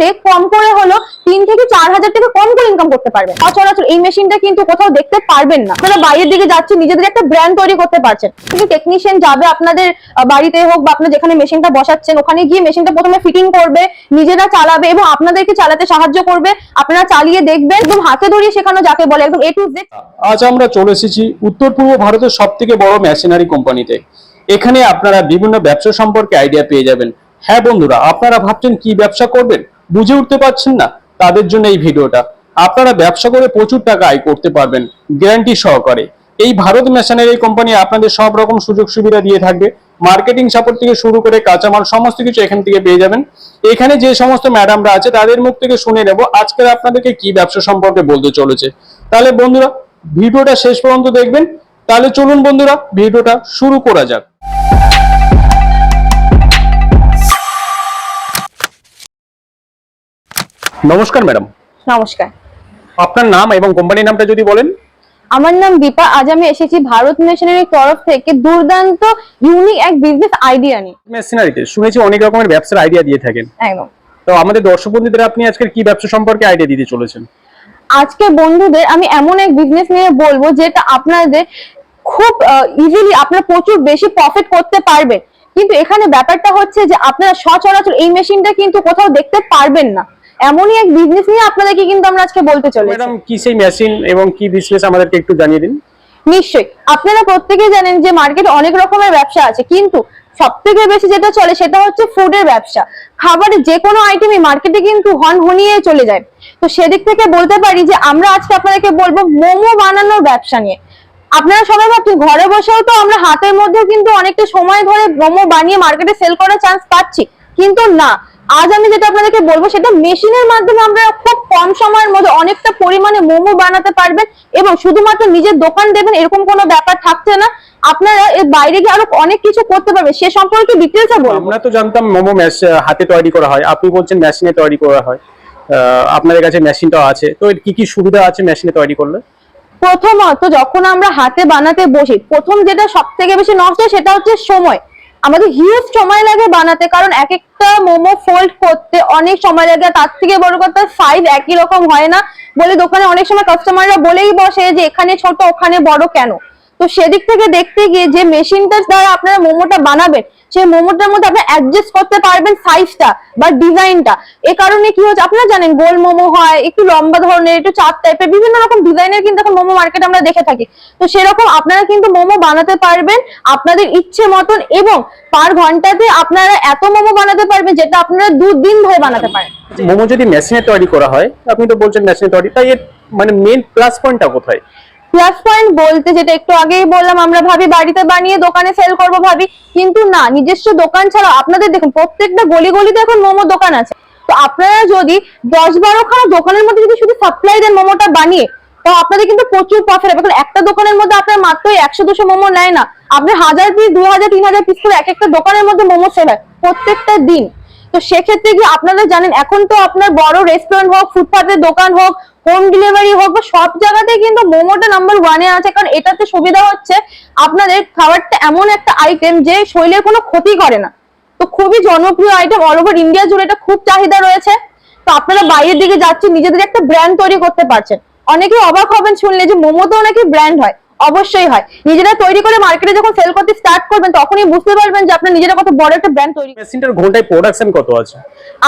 Day কম করে হলো তিন থেকে চার হাজার টাকা কম করে ইনকাম করতে পারবেন সচরাচর এই মেশিনটা কিন্তু কোথাও দেখতে পারবেন না। আপনারা বাইরের দিকে যাচ্ছেন নিজেদের একটা ব্র্যান্ড তৈরি করতে পারছেন। কিন্তু টেকনিশিয়ান যাবে আপনাদের বাড়িতে হোক বা আপনার যেখানে মেশিনটা বসাচ্ছেন, ওখানে গিয়ে মেশিনটা প্রথমে ফিটিং করবে, নিজেরা চালাবে এবং আপনাদেরকে চালাতে সাহায্য করবে। আপনারা চালিয়ে দেখবেন একদম হাতে ধরিয়ে শেখানো যাকে বলে একদম এ টু জেড আজ আমরা চলে এসেছি উত্তর পূর্ব ভারতের সব থেকে বড় মেশিনারি কোম্পানিতে এখানে আপনারা বিভিন্ন ব্যবসা সম্পর্কে আইডিয়া পেয়ে যাবেন। হ্যাঁ বন্ধুরা, আপনারা ভাবছেন কি ব্যবসা করবেন? বুঝে উঠতে পারছেন না তাদের জন্য এই ভিডিওটা। আপনারা ব্যবসা করে প্রচুর টাকা আয় করতে পারবেন গ্যারান্টি সহকারে। এই ভারত মেশিনারি কোম্পানি আপনাদের সব রকম সুযোগ সুবিধা দিয়ে থাকবে। মার্কেটিং সাপোর্ট থেকে শুরু করে কাঁচামাল সমস্ত কিছু এখান থেকে পেয়ে যাবেন। এখানে যে সমস্ত ম্যাডামরা আছে, তাদের মুখ থেকে শুনে নেব আজকের আপনাদেরকে কি ব্যবসা সম্পর্কে বলতে চলেছে। তাহলে বন্ধুরা, ভিডিওটা শেষ পর্যন্ত দেখবেন। তাহলে চলুন বন্ধুরা, ভিডিওটা শুরু করা যাক। নমস্কার ম্যাডাম। নমস্কার। আপনার নাম এবং কোম্পানির নামটা যদি বলেন। আমার নাম দীপা। আজ আমি এসেছি ভারত মিশনারির তরফ থেকে দুর্দান্ত ইউনিক এক বিজনেস আইডিয়া নিয়ে। মেশিনারিতে। শুনেছি অনেক রকমের ব্যবসার আইডিয়া দিয়ে থাকেন। একদম। তো আমাদের দর্শক বন্ধুদের আপনি আজকের কি ব্যবসা সম্পর্কে আইডিয়া দিতে চলেছেন? আজকে বন্ধুদের আমি এমন এক বিজনেস নিয়ে বলব যেটা আপনাদের খুব ইজিলি আপনারা প্রচুর বেশি প্রফিট করতে পারবেন। কিন্তু এখানে ব্যাপারটা হচ্ছে যে আপনারা সচরাচর এই মেশিনটা কিন্তু কোথাও দেখতে পারবেন না। এমনই এক বিজনেস নিয়ে আপনাদেরকে কিন্তু আমরা আজকে বলতে চলেছি। ম্যাডাম কি সেই মেশিন এবং কি বিজনেস আমাদেরকে একটু জানিয়ে দিন? নিশ্চয়ই। আপনারা প্রত্যেকেই জানেন যে মার্কেটে অনেক রকমের ব্যবসা আছে কিন্তু সব থেকে বেশি যেটা চলে সেটা হচ্ছে ফুডের ব্যবসা। খাবারের যে কোনো আইটেমই মার্কেটে কিন্তু হন হনিয়ে চলে যায়। তো সেদিক থেকে বলতে পারি যে আমরা আজকে আপনাদেরকে বলব মোমো বানানোর ব্যবসা নিয়ে। আপনারা সবাই ভাবছেন ঘরে বসেও তো আমরা হাতের মধ্যেও কিন্তু অনেকটা সময় ধরে মোমো বানিয়ে মার্কেটে সেল করার চান্স পাচ্ছি কিন্তু না। আজ আমি যেটা আপনাদেরকে বলব সেটা মেশিনের মাধ্যমে আমরা খুব কম সময়ের মধ্যে অনেকটা পরিমাণে মোমো বানাতে পারবেন এবং শুধুমাত্র নিজের দোকান দেবেন এরকম কোনো ব্যাপার থাকছে না। আপনারা এর বাইরে গিয়ে আরও অনেক কিছু করতে পারবে সে সম্পর্কে ডিটেলসে বলব। আমরা তো জানতাম মোমো হাতে তৈরি করা হয়। আপনি বলছেন মেশিনে তৈরি করা হয়। আহ, আপনাদের কাছে মেশিনটাও আছে। তো এর কি কি সুবিধা আছে মেশিনে তৈরি করলে? প্রথমত যখন আমরা হাতে বানাতে বসি প্রথম যেটা সব থেকে বেশি নষ্ট হয় সেটা হচ্ছে সময়। আমাদের হিউজ সময় লাগে বানাতে, কারণ এক একটা মোমো ফোল্ড করতে অনেক সময় লাগে তার থেকে বড় কথা সাইজ একই রকম হয় না বলে দোকানে অনেক সময় কাস্টমাররা বলেই বসে যে এখানে ছোট, ওখানে বড় কেন? তো সেদিক থেকে দেখতে গিয়ে যে মেশিনটার দ্বারা আপনারা মোমোটা বানাবেন, সেই মোমোটার মধ্যে আপনি অ্যাডজাস্ট করতে পারবেন সাইজটা বা ডিজাইনটা এ কারণে কি হচ্ছে, আপনারা জানেন গোল মোমো হয়, একটু লম্বা ধরনের, একটু চার টাইপের বিভিন্ন রকম ডিজাইনের কিন্তু এখন মোমো মার্কেট আমরা দেখে থাকি। তো সেরকম আপনারা কিন্তু মোমো বানাতে পারবেন আপনাদের ইচ্ছে মতন এবং পার ঘন্টাতে আপনারা এত মোমো বানাতে পারবেন যেটা আপনারা দু দিন ধরে বানাতে পারেন। মোমো যদি মেশিনে তৈরি করা হয়, আপনি তো বলছেন মেশিনে তৈরি, তাই এর মানে মেন প্লাস পয়েন্টটা কোথায়? প্লাস পয়েন্ট বলতে যেটা একটু আগেই বললাম, আমরা ভাবি বাড়িতে বানিয়ে দোকানে সেল করব ভাবি, কিন্তু না, নিজস্ব দোকান ছাড়া আপনাদের দেখুন, প্রত্যেকটা গলি গলিতে এখন মোমো দোকান আছে। তো আপনারা যদি দশ বারো খানা দোকানের মধ্যে যদি শুধু সাপ্লাই দেন মোমোটা বানিয়ে, তো আপনাদের কিন্তু প্রচুর প্রফিট হবে। কারণ একটা দোকানের মধ্যে আপনার মাত্র একশো দুশো মোমো নেয় না। আপনার হাজার পিস দু হাজার, তিন হাজার পিস করে এক একটা দোকানের মধ্যে মোমো সেল হয় প্রত্যেকটা দিন। তো সেক্ষেত্রে কি আপনারা জানেন, এখন তো আপনার বড় রেস্টুরেন্ট হোক, ফুটপাতের দোকান হোক হোম ডেলিভারি হোক, বা সব জায়গাতে কিন্তু মোমোটা নাম্বার ওয়ানে আছে, কারণ এটাতে সুবিধা হচ্ছে আপনাদের খাবারটা এমন একটা আইটেম যে শরীরের কোনো ক্ষতি করে না। তো খুবই জনপ্রিয় আইটেম অল ওভার ইন্ডিয়া জুড়ে এটা খুব চাহিদা রয়েছে। তো আপনারা বাইরের দিকে যাচ্ছেন, নিজেদের একটা ব্র্যান্ড তৈরি করতে পারছেন। অনেকেই অবাক হবেন শুনলে যে মোমোতেও নাকি ব্র্যান্ড হয়। অবশ্যই হয়। নিজেরা তৈরি করে মার্কেটে যখন সেল করতে স্টার্ট করবেন তখনই বুঝতে পারবেন যে আপনার নিজেরা কত বড় একটা ব্র্যান্ড তৈরি মেশিনটার ঘন্টায় প্রোডাকশন কত আছে?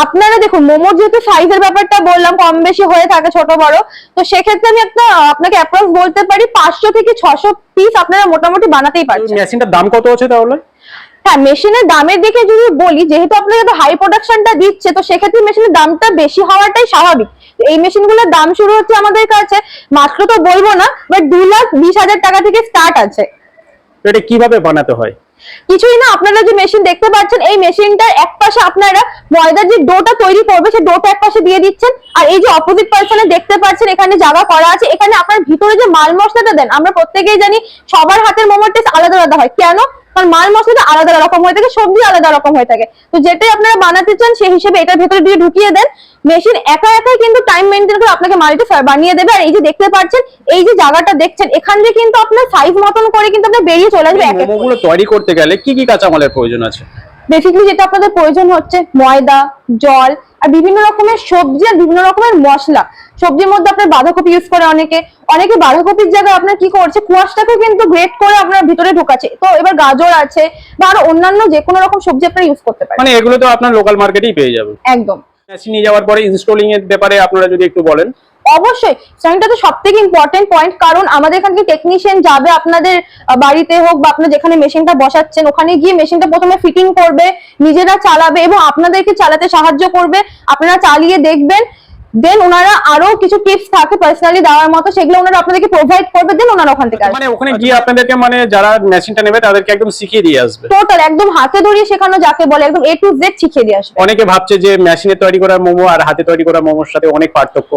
আপনারা দেখুন মোমোর যেহেতু সাইজের ব্যাপারটা বললাম কম বেশি হয়ে থাকে ছোট বড় তো সেক্ষেত্রে আমি একটা আপনাকে অ্যাপ্রক্স বলতে পারি পাঁচশো থেকে ছশো পিস আপনারা মোটামুটি বানাতেই পারছেন। মেশিনটার দাম কত আছে তাহলে? হ্যাঁ মেশিনের দামের দিকে যদি বলি যেহেতু আপনাকে হাই প্রোডাকশনটা দিচ্ছে তো সেক্ষেত্রে মেশিনের দামটা বেশি হওয়াটাই স্বাভাবিক। এই মেশিনগুলোর দাম শুরু হচ্ছে আমাদের কাছে মাত্র তো বলব না বাট দু লাখ বিশ হাজার টাকা থেকে স্টার্ট আছে। এটা কীভাবে বানাতে হয়? কিছুই না আপনারা যে মেশিন দেখতে পাচ্ছেন এই মেশিনটার এক পাশে আপনারা ময়দার যে ডোটা তৈরি করবে সেই ডোটা এক পাশে দিয়ে দিচ্ছেন আর এই যে অপোজিট পার্সনে দেখতে পাচ্ছেন এখানে জায়গা করা আছে এখানে আপনার ভিতরে যে মাল মশলাটা দেন আমরা প্রত্যেকেই জানি সবার হাতের মোমোর টেস্ট আলাদা আলাদা হয়। কেন? কারণ মাল মশলাটা আলাদা রকম হয়ে থাকে সবজি আলাদা রকম হয়ে থাকে। তো যেটাই আপনারা বানাতে চান সেই হিসেবে এটার ভেতরে দিয়ে ঢুকিয়ে দেন। মেশিন একা একাই কিন্তু টাইম মেনটেন করে আপনাকে মালটা বানিয়ে দেবে। আর এই যে দেখতে পাচ্ছেন এই যে জায়গাটা দেখছেন এখান দিয়ে কিন্তু আপনার সাইজ মতন করে কিন্তু আপনার বেরিয়ে চলে আসবে মোমোগুলো তৈরি করতে গেলে কি কি কাঁচামালের প্রয়োজন আছে? বেসিক্যালি যেটা আপনাদের প্রয়োজন হচ্ছে ময়দা জল আর বিভিন্ন রকমের সবজি আর বিভিন্ন রকমের মশলা। সবজির মধ্যে আপনার বাঁধাকপি ইউজ করে অনেকে। অনেকে বাঁধাকপির জায়গায় আপনার কি করছে কুয়াশটাকে কিন্তু গ্রেট করে আপনার ভিতরে ঢোকাচ্ছে। তো এবার গাজর আছে বা আরও অন্যান্য যে কোনো রকম সবজি আপনারা ইউজ করতে পারেন। মানে এগুলো তো আপনার লোকাল মার্কেটেই পেয়ে যাবেন। একদম। মেশিন নিয়ে যাওয়ার পরে ইনস্টলিং এর ব্যাপারে আপনারা যদি একটু বলেন। অবশ্যই স্টাইলটা তো সব থেকে ইম্পর্টেন্ট পয়েন্ট কারণ আমাদের এখান থেকে টেকনিশিয়ান যাবে আপনাদের বাড়িতে হোক বা আপনার যেখানে মেশিনটা বসাচ্ছেন ওখানে গিয়ে মেশিনটা প্রথমে ফিটিং করবে নিজেরা চালাবে এবং আপনাদেরকে চালাতে সাহায্য করবে আপনারা চালিয়ে দেখবেন দেন ওনারা আরও কিছু টিপস থাকে পার্সোনালি দেওয়ার মতো সেগুলো ওনারা আপনাদেরকে প্রোভাইড করবে দেন ওনারা ওখান থেকে মানে ওখানে গিয়ে আপনাদেরকে মানে যারা মেশিনটা নেবে তাদেরকে একদম শিখিয়ে দিয়ে আসবে। টোটাল একদম হাতে ধরিয়ে শেখানো যাকে বলে একদম এ টু জেড শিখিয়ে দিয়ে আসবে। অনেকে ভাবছে যে মেশিনে তৈরি করা মোমো আর হাতে তৈরি করা মোমোর সাথে অনেক পার্থক্য।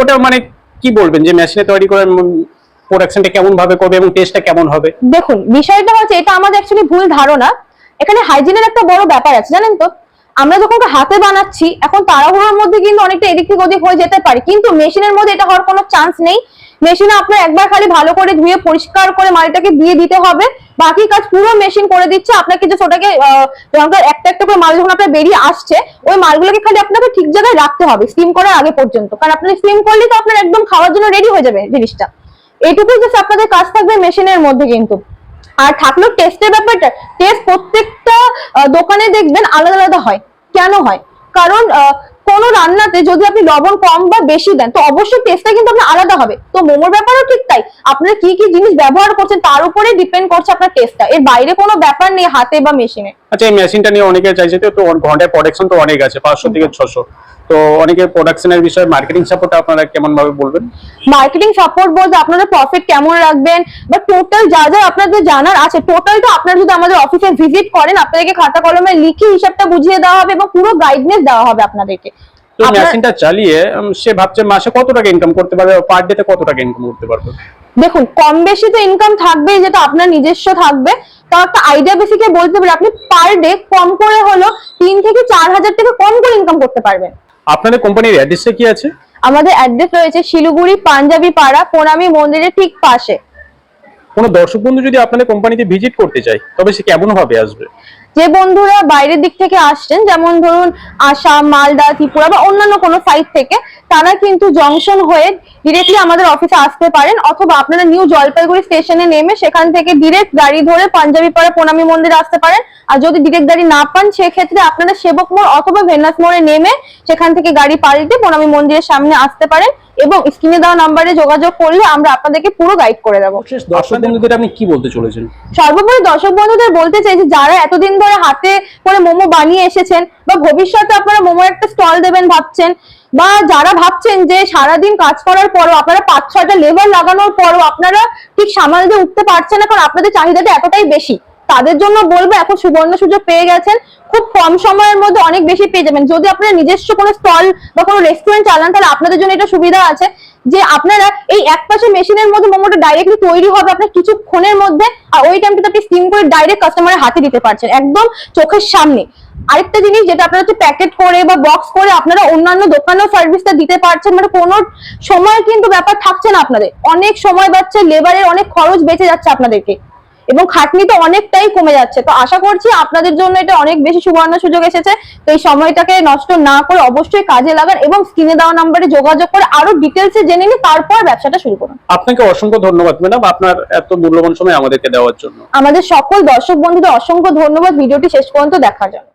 ওটা মানে কি বলবেন? যে মেশিনে তৈরি করার প্রোডাকশনটা কেমন ভাবে করবে এবং টেস্টটা কেমন হবে? দেখুন, বিষয়টা হচ্ছে এটা আমাদের অ্যাকচুয়ালি ভুল ধারণা। এখানে হাইজিনের একটা বড় ব্যাপার আছে, জানেন তো? আমরা যখন হাতে বানাচ্ছি, এখন তাড়াহুড়োর মধ্যে কিন্তু অনেকটা এদিক থেকে ওদিক হয়ে যেতে পারে। কিন্তু মেশিনের মধ্যে এটা হওয়ার কোনো চান্স নেই। মেশিনে আপনার একবার খালি ভালো করে ধুয়ে পরিষ্কার করে মালটাকে দিয়ে দিতে হবে। বাকি কাজ পুরো মেশিন করে দিচ্ছে। আপনাকে যে ওটাকে আহ, একটা একটা করে মাল যখন আপনার বেরিয়ে আসছে ওই মালগুলোকে খালি আপনাকে ঠিক জায়গায় রাখতে হবে স্টিম করার আগে পর্যন্ত। কারণ আপনি স্টিম করলে তো আপনার একদম খাওয়ার জন্য রেডি হয়ে যাবে জিনিসটা। এইটুকুই জাস্ট আপনাদের কাজ থাকবে মেশিনের মধ্যে কিন্তু। আর থাকল টেস্টের ব্যাপারটা। টেস্ট প্রত্যেকটা দোকানে দেখবেন আলাদা আলাদা হয়। কেন হয়? কারণ কোনো রান্নাতে যদি আপনি লবণ কম বা বেশি দেন তো অবশ্যই টেস্টটা কিন্তু আপনার আলাদা হবে। তো মোমোর ব্যাপারও ঠিক তাই। আপনারা কি কি জিনিস ব্যবহার করছেন তার উপরে ডিপেন্ড করছে আপনার টেস্টটা এর বাইরে কোনো ব্যাপার নেই হাতে বা মেশিনে আচ্ছা এই মেশিনটা নিয়ে অনেকে চাইছে তো ঘন্টায় প্রোডাকশন তো অনেক আছে পাঁচশো থেকে ছশো। তো অনেকে প্রোডাকশনের বিষয়ে মার্কেটিং সাপোর্ট আপনারা কেমন ভাবে বলবেন? মার্কেটিং সাপোর্ট বলতে আপনাদের প্রফিট কেমন রাখবেন? বা টোটাল যা যা আপনাদের জানার আছে টোটালটা আপনারা যদি আমাদের অফিসে ভিজিট করেন আপনাদেরকে খাতা কলমে লিখে হিসাবটা বুঝিয়ে দেওয়া হবে এবং পুরো গাইডনেস দেওয়া হবে আপনাদেরকে। তো মেশিনটা চালিয়ে সে ভাবছে মাসে কত টাকা ইনকাম করতে পারবে পার ডেতে কত টাকা ইনকাম করতে পারবে? দেখুন কম বেশি তো ইনকাম থাকবেই যেটা আপনার নিজস্ব থাকবে। তো একটা আইডিয়া বেসিকে বলতে পারি আপনি পার ডে কম করে হলো তিন থেকে চার হাজার টাকা কম করে ইনকাম করতে পারবেন। আপনাদের কোম্পানির অ্যাড্রেসটা কি আছে? আমাদের অ্যাড্রেস রয়েছে শিলিগুড়ি পাঞ্জাবি পাড়া প্রণামী মন্দিরের ঠিক পাশে। কোনো দর্শক বন্ধু যদি আপনাদের কোম্পানিতে ভিজিট করতে চায় তবে সে কেমন ভাবে আসবে? যে বন্ধুরা বাইরের দিক থেকে আসছেন, যেমন ধরুন আসাম, মালদা, ত্রিপুরা বা অন্যান্য কোনো সাইট থেকে, তারা কিন্তু জংশন হয়ে ডিরেক্টলি আমাদের অফিসে আসতে পারেন অথবা আপনারা নিউ জলপাইগুড়ি স্টেশনে নেমে সেখান থেকে ডিরেক্ট গাড়ি ধরে পাঞ্জাবি পাড়া প্রণামী মন্দিরে আসতে পারেন। আর যদি ডিরেক্ট গাড়ি না পান, সেক্ষেত্রে আপনারা সেবক মোড় অথবা ভেনাস মোড়ে নেমে সেখান থেকে গাড়ি পাল্টে প্রণামী মন্দিরের সামনে আসতে পারেন। এবং স্ক্রিনে দেওয়া নাম্বারে যোগাযোগ করলে আমরা আপনাদেরকে পুরো গাইড করে দেবো। দর্শক বন্ধুদের আপনি কি বলতে চলেছেন? সর্বোপরি দর্শক বন্ধুদের বলতে চাই যে যারা এতদিন ধরে হাতে করে মোমো বানিয়ে এসেছেন বা ভবিষ্যতে আপনারা মোমোর একটা স্টল দেবেন ভাবছেন বা যারা ভাবছেন যে সারাদিন কাজ করার পরও আপনারা পাঁচ ছয়টা লেবার লাগানোর পরও আপনারা ঠিক সামাল দিয়ে উঠতে পারছেন না কারণ আপনাদের চাহিদাটা এতটাই বেশি। তাদের জন্য বলব, এখন সুবর্ণ সুযোগ পেয়ে গেছেন। খুব কম সময়ের মধ্যে অনেক বেশি পেয়ে যাবেন। যদি আপনারা নিজস্ব কোনো স্টল বা কোনো রেস্টুরেন্ট চালান, তাহলে আপনাদের জন্য এটা সুবিধা আছে যে আপনারা এই এক পাশে মেশিনের মধ্যে মোমোটা ডাইরেক্টলি তৈরি হবে আপনার কিছুক্ষণের মধ্যে, আর ওই টাইমটা আপনি স্টিম করে ডাইরেক্ট কাস্টমারের হাতে দিতে পারছেন, একদম চোখের সামনে। আরেকটা জিনিস যেটা আপনারা হচ্ছে প্যাকেট করে বা বক্স করে আপনারা অন্যান্য দোকানেও সার্ভিসটা দিতে পারছেন মানে কোনো সময় কিন্তু ব্যাপার থাকছে না আপনাদের। অনেক সময় বাচ্চা লেবারের অনেক খরচ বেঁচে যাচ্ছে আপনাদেরকে। এবং খাটনি তো অনেকটাই কমে যাচ্ছে। তো আশা করছি আপনাদের জন্য এটা অনেক বেশি সুবর্ণ সুযোগ এসেছে। তো এই সময়টাকে নষ্ট না করে অবশ্যই কাজে লাগান এবং স্ক্রিনে দেওয়া নাম্বারে যোগাযোগ করে আরও ডিটেলসে জেনে নিন তারপর ব্যবসাটা শুরু করুন। আপনাকে অসংখ্য ধন্যবাদ ম্যাডাম আপনার এত মূল্যবান সময় আমাদেরকে দেওয়ার জন্য। আমাদের সকল দর্শক বন্ধুদের অসংখ্য ধন্যবাদ। ভিডিওটি শেষ পর্যন্ত দেখার জন্য।